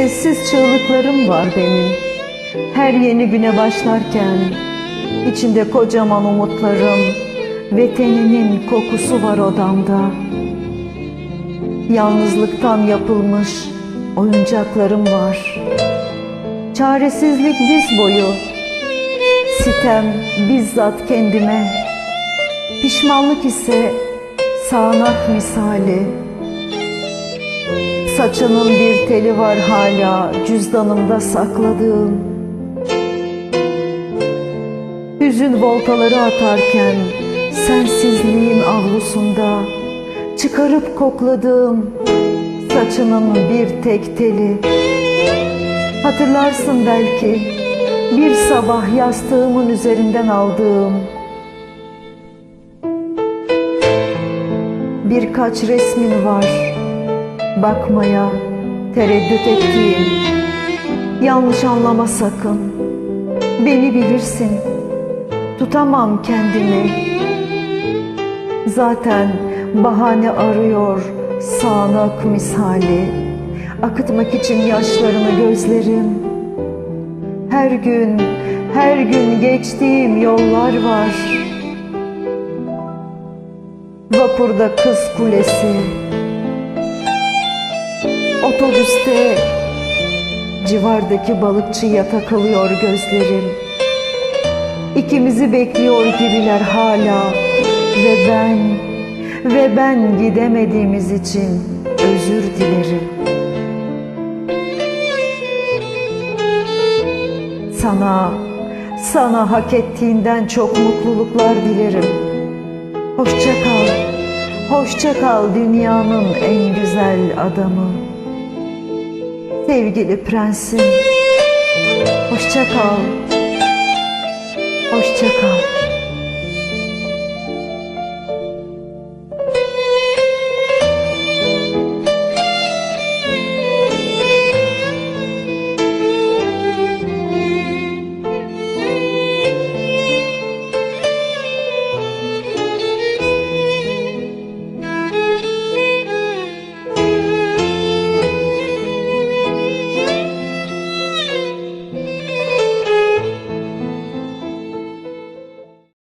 Sessiz çığlıklarım var benim. Her yeni güne başlarken içinde kocaman umutlarım ve teninin kokusu var odamda. Yalnızlıktan yapılmış oyuncaklarım var. Çaresizlik diz boyu, sitem bizzat kendime, pişmanlık ise sağanak misali. Saçının bir teli var hala cüzdanımda sakladığım. Hüzün voltaları atarken sensizliğin avlusunda çıkarıp kokladığım saçının bir tek teli. Hatırlarsın belki bir sabah yastığımın üzerinden aldığım birkaç resmin var bakmaya tereddüt ettiğim yanlış anlama sakın. Beni bilirsin tutamam kendimi. Zaten bahane arıyor sağanak misali. Akıtmak için yaşlarını gözlerim. Her gün her gün geçtiğim yollar var. Vapurda kız kulesi Otobüste civardaki balıkçıya takılıyor gözlerim. İkimizi bekliyor gibiler hala ve ben ve ben gidemediğimiz için özür dilerim. Sana sana hak ettiğinden çok mutluluklar dilerim. Hoşça kal. Hoşça kal dünyanın en güzel adamı. Sevgili prensim. Hoşça kal. Hoşça kal.